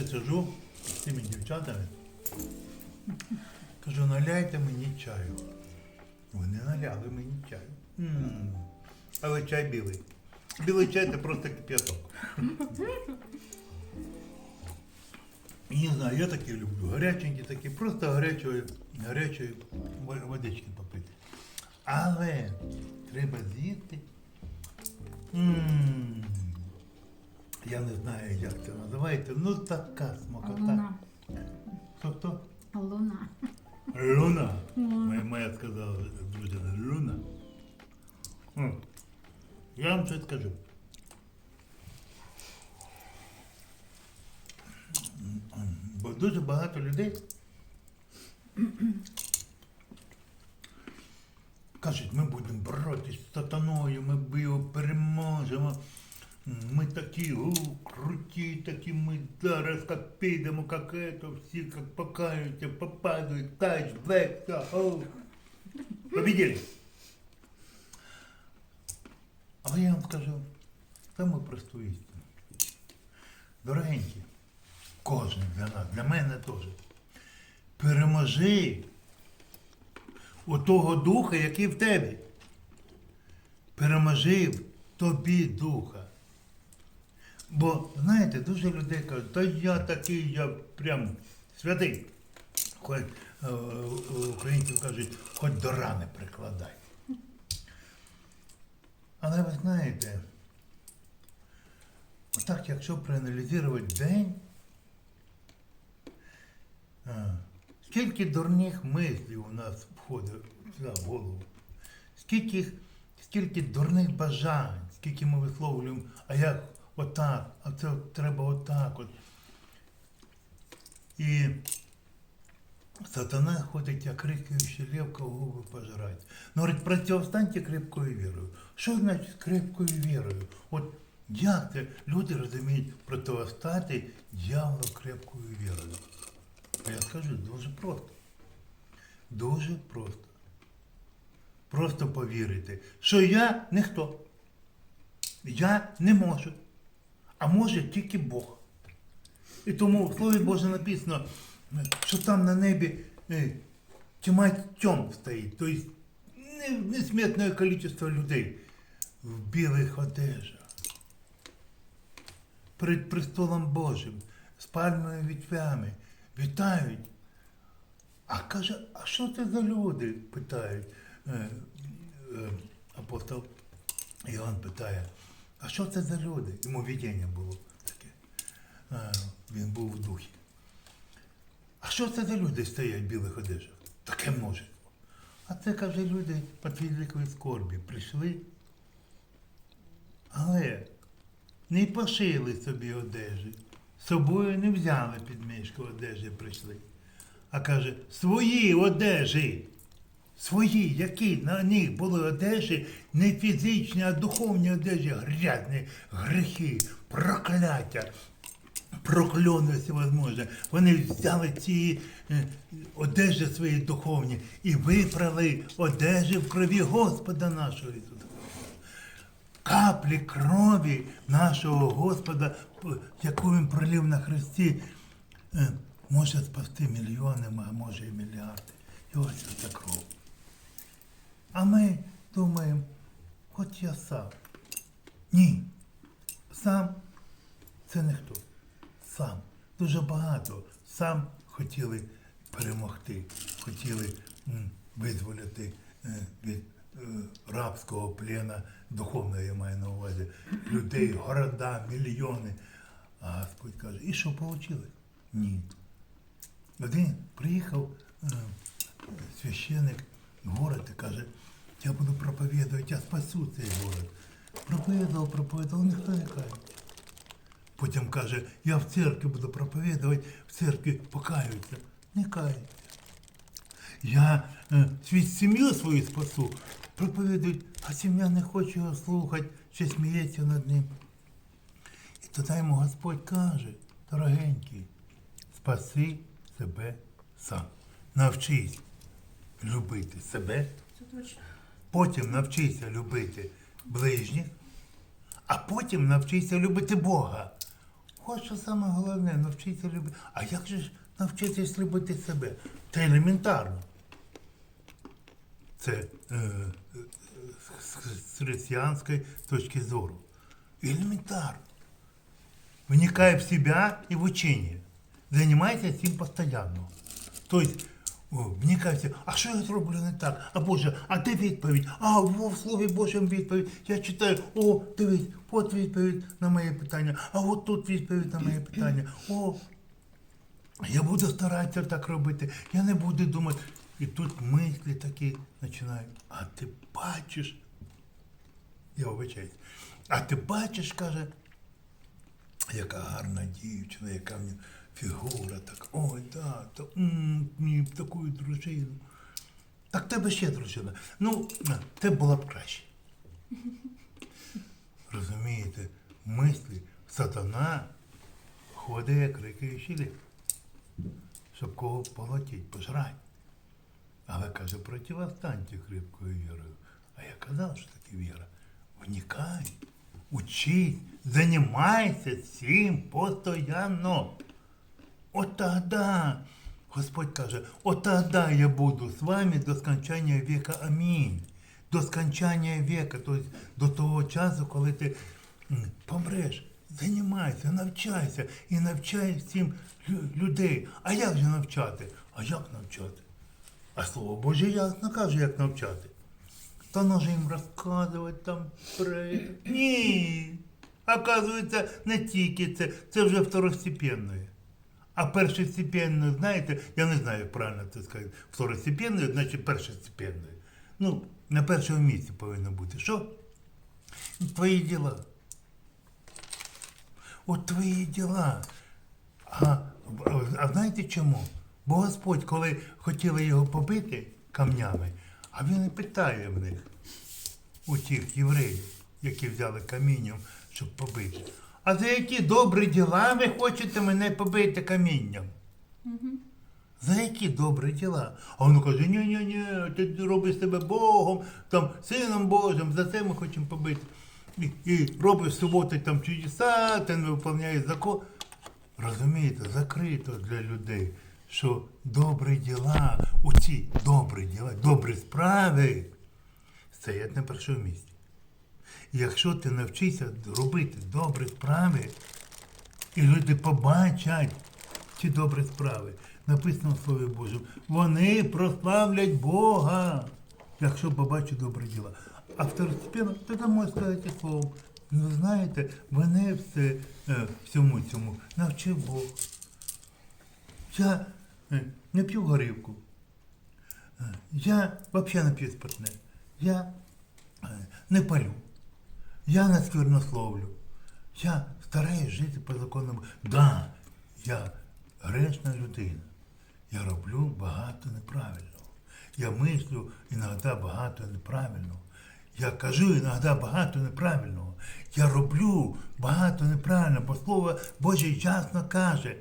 оце сижу з тими дівчатами. Кажу, наляйте мені чаю. Вони наляли мені чаю. Але чай білий. Білий чай це просто кип'яток. Не знаю, я такі люблю. Гаряченькі такі, просто гарячої, гарячої водички попити. Але треба з'їсти. М, Я не знаю, як це називається. Ну така смакота. Луна. Хто хто? Луна. Луна. Моя, моя сказала дружина, Луна. М. Я вам щось скажу. Бо дуже багато людей кажуть, ми будемо боротися з сатаною, ми його переможемо. Ми такі у, круті, такі ми зараз як підемо, як это, всі як покаються, попадуть, тач, блек, та, о. Победили. Але я вам скажу саму просту істину. Дорогенькі, кожен для нас, для мене теж. Переможи у того духа, який в тебе. Переможи в тобі духа. Бо, знаєте, дуже людей кажуть, та я такий, я прям святий. Хоч е, е, кажуть, хоч до рани прикладай. Але ви знаєте, отак, якщо проаналізувати день, скільки дурних мислів у нас входить в голову, скільки, скільки дурних бажань, скільки ми висловлюємо, а як отак, а це треба отак. От. І сатана ходить, як рикаючий лев, кого губи пожирать. Ну, говорить, противостаньте крепкою вірою. Що значить крепкою вірою? От як це люди розуміють противостати дьяволу крепкою вірою? А я скажу, дуже просто. Дуже просто. Просто повірити, що я ніхто. Я не можу. А може тільки Бог. І тому в Слові Боже написано, що там на небі е, тьма тьом стоїть. Тобто не- несметне кількість людей в білих одежах. Перед престолом Божим, з пальмовими вітвями, вітають. А каже, а що це за люди? питають. Е, е, апостол Іоанн питає, а що це за люди? Йому видіння було таке. Він був в духі. А що це за люди стоять в білих одежах? Таке множество. А це, каже, люди під великої скорбі прийшли, але не пошили собі одежі, собою не взяли під мішку одежі прийшли. А каже, свої одежі, свої, які на них були одежі, не фізичні, а духовні одежі, грязні, грехи, прокляття, прокльони всевозможне. Вони взяли ці е, одежі свої духовні і випрали одежі в крові Господа нашого Ісуса. Каплі крові нашого Господа, яку Він пролив на Христі, е, може спасти мільйони, а може і мільярди. І ось ця кров. А ми думаємо, хоч я сам. Ні. Сам це не хто. Сам. Дуже багато. Сам хотіли перемогти, хотіли визволити е, від е, рабського плена, духовно я маю на увазі, людей, города, мільйони. А Господь каже, і що отримали? Ні. Один приїхав е, священик в город і каже, я буду проповідувати, я спасу цей город. Проповідував, проповідував, ніхто не каже. Потім каже, я в церкві буду проповідувати, в церкві покаються. Не каються. Я е, свій сім'ю свою спасу, проповідують, а сім'я не хоче його слухати, ще сміється над ним. І тоді йому Господь каже, дорогенький, спаси себе сам. Навчись любити себе, Це точно. Потім навчися любити ближніх, а потім навчися любити Бога. От що саме головне, навчитися любити. А як же ж навчитись любити себе? Це елементарно. Це е, е, з- християнської точки зору. Элементарно. Вникай в себя и в учение. Занимайся этим постоянно. Тобто, о, вникай. А що я зроблю не так? А Боже, а де відповідь? А в Слові Божому відповідь. Я читаю, о, дивись, от відповідь на моє питання, а от тут відповідь на моє питання. О, я буду старатися так робити, я не буду думати. І тут мислі такі починають. А ти бачиш, я вибачаюсь. А ти бачиш, каже, яка гарна дівчина, яка в нього фігура, так, ой, да, то, м, мені б таку дружину. Так тебе ще дружина. Ну, те була б краще. Розумієте, мислі, сатана ходить, як рикаючий лев, щоб кого полотіть, пожрать. Але каже, противостаньте хрипкою вірою. А я казав, що таке віра. Вникай, учись, займайся цим постоянно. От тогда, Господь каже, от тогда я буду з вами до скончання віка. Амінь. До скончання віка, тобто до того часу, коли ти помреш. Займайся, навчайся і навчай всім людей. А як же навчати? А як навчати? А слово Боже ясно каже, як навчати. Та може їм розказувати там про... Ні. Оказується, не тільки це, це вже второстепенне. А першостепенне, знаєте, я не знаю, як правильно це сказати. Второстепенне, значить першостепенне. Ну, на першому місці повинно бути. Що? Твої діла. От твої діла. А, а знаєте чому? Бо Господь, коли хотіли його побити камнями, а він і питає в них, у тих євреїв, які взяли камінням, щоб побити. А за які добрі діла ви хочете мене побити камінням? За які добрі діла? А він каже, ні, ні, ні, ти робиш себе Богом, там, сином Божим, за це ми хочемо побити. І, і робиш суботи там чудеса, ти не виконуєш закон. Розумієте, закрито для людей, що добрі діла, оці добрі діла, добрі справи стоять на першому місці. Якщо ти навчишся робити добрі справи, і люди побачать ці добрі справи, написано в Слові Божому, вони прославлять Бога, якщо побачать добрі діла. А второстепенно, тоді можна сказати словом. Ну, знаєте, мене все, е, всьому цьому навчив Бог. Я е, не п'ю горівку. Е, Я взагалі не п'ю спиртне. Я не палю. Я не сквернословлю. Я стараюсь жити по законам. Да, я грешна людина. Я роблю багато неправильного. Я мислю іноді багато неправильного. Я кажу іноді багато неправильного. Я роблю багато неправильного, бо Слово Боже ясно каже.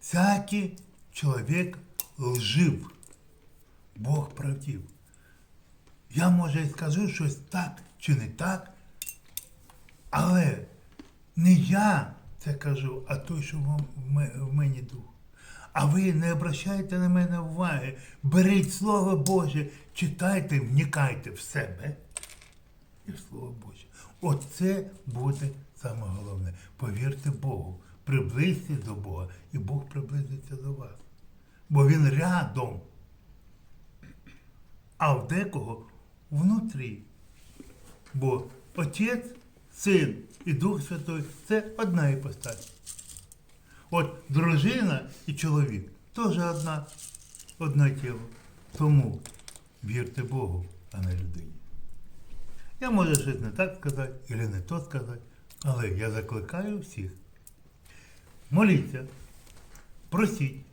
Всякий чоловік лжив, Бог правдив. Я, може, і скажу щось так чи не так, але не я це кажу, а той, що в мені дух. А ви не обращайте на мене уваги. Беріть Слово Боже, читайте, вникайте в себе і в Слово Боже. Оце буде саме головне. Повірте Богу, приблизьтесь до Бога, і Бог приблизиться до вас. Бо Він рядом. А в декого внутрі. Бо Отець, Син і Дух Святой це одна іпостась. От дружина і чоловік теж одна, одне тіло. Тому вірте Богу, а не людині. Я можу щось не так сказати, або не то сказати, але я закликаю всіх. Моліться, просіть.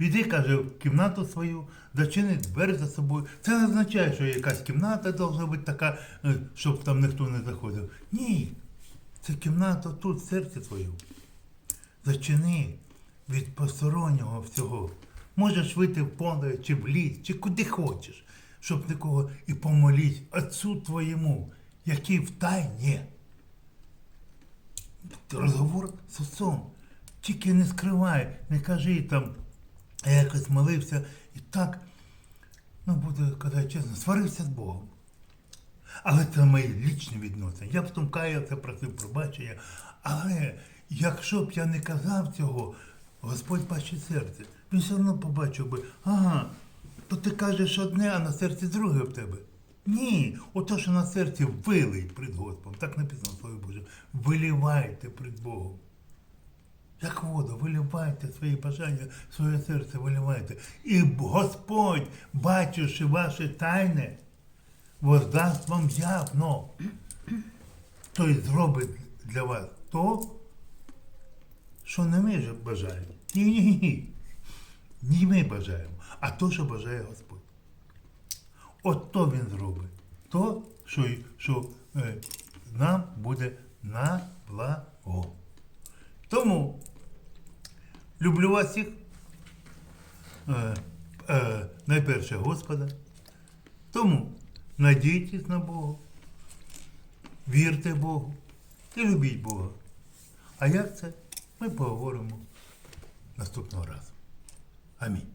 Віди, каже, в кімнату свою, зачини двері за собою. Це не означає, що якась кімната повинна бути така, е, щоб там ніхто не заходив. Ні. Це кімната тут, в серці твоєму. Зачини від постороннього всього. Можеш вийти в поле чи в ліс, чи куди хочеш, щоб нікого і помоліть Отцу твоєму, який в тайні. розговор з отцом. Тільки не скривай, не кажи там, я якось молився і так, ну буду казати чесно, сварився з Богом. Але це мої лічні відносини. Я потім каявся, просив пробачення. Але якщо б я не казав цього, Господь бачить серце. Він все одно побачив би, ага, то ти кажеш одне, а на серці друге в тебе. Ні, ото, що на серці вилий пред Господом. Так написано в Слові Боже. Вилівайте пред Богом. Як воду, виливайте свої бажання, своє серце виливайте. І Господь, бачивши ваше тайне, воздасть вам явно. Тобто зробить для вас то, що не ми бажаємо. Ні, ні, ми бажаємо, а то, що бажає Господь. От то він зробить. То, що, що е, нам буде на благо. Тому люблю вас всіх. Е, е, найперше Господа. Тому надійтесь на Бога, вірте Богу і любіть Бога. А як це? Ми поговоримо наступного разу. Амінь.